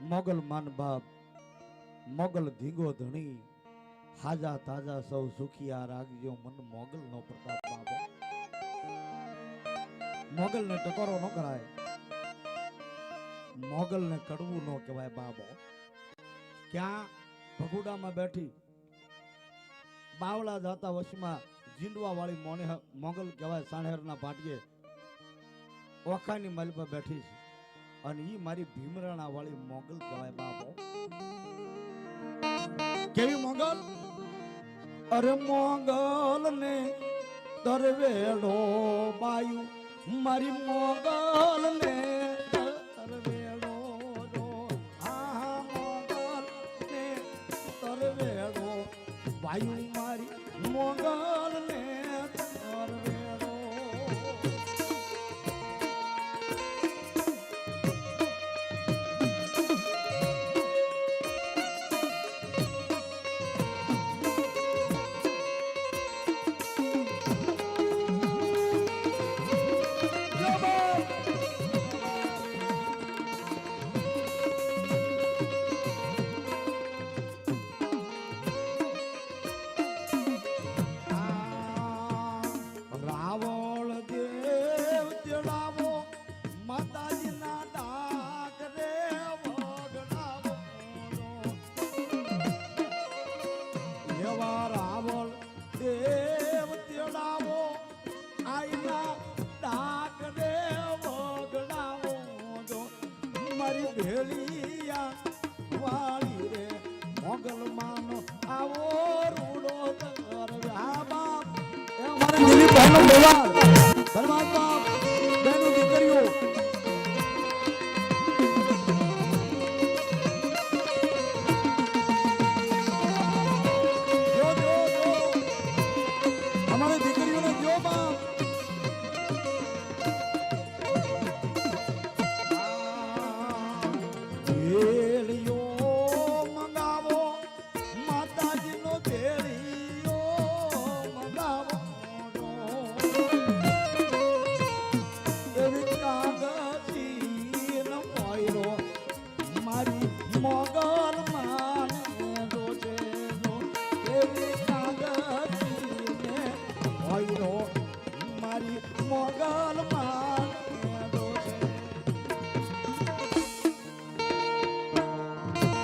મોગલ માન બાપ, મોગલ ધીંગો ધણી, હાજા તાજા સૌ સુખિયા રાખજો મન મોગલ નો પ્રતાપ બાબો. મોગલ ને ટકોરો ન કરાય મોગલ ને કડવું ન કહેવાય બાબો. ક્યાં ભગુડામાં બેઠી, બાવળા જાતા વશમાં જીંડવા વાળી મોને મોગલ કહેવાય સાણેરના પાટીએ ઓખાની મલ પર બેઠી છે. અને ઈ મારી ભીમરાણા વાળી મોગલ કહેવાય બાપો. કેવી મોગલ? અરે મોગલ ને તરવેડો બાયુ. મારી મોગલ ને બાયુ. મારી મોગલ ને મારી ભેળિયા વાળી રે. મોગલ માનો આવો રૂડો કર. બાપ, એ અમારે દિલીપ ભાઈનો વ્યવહાર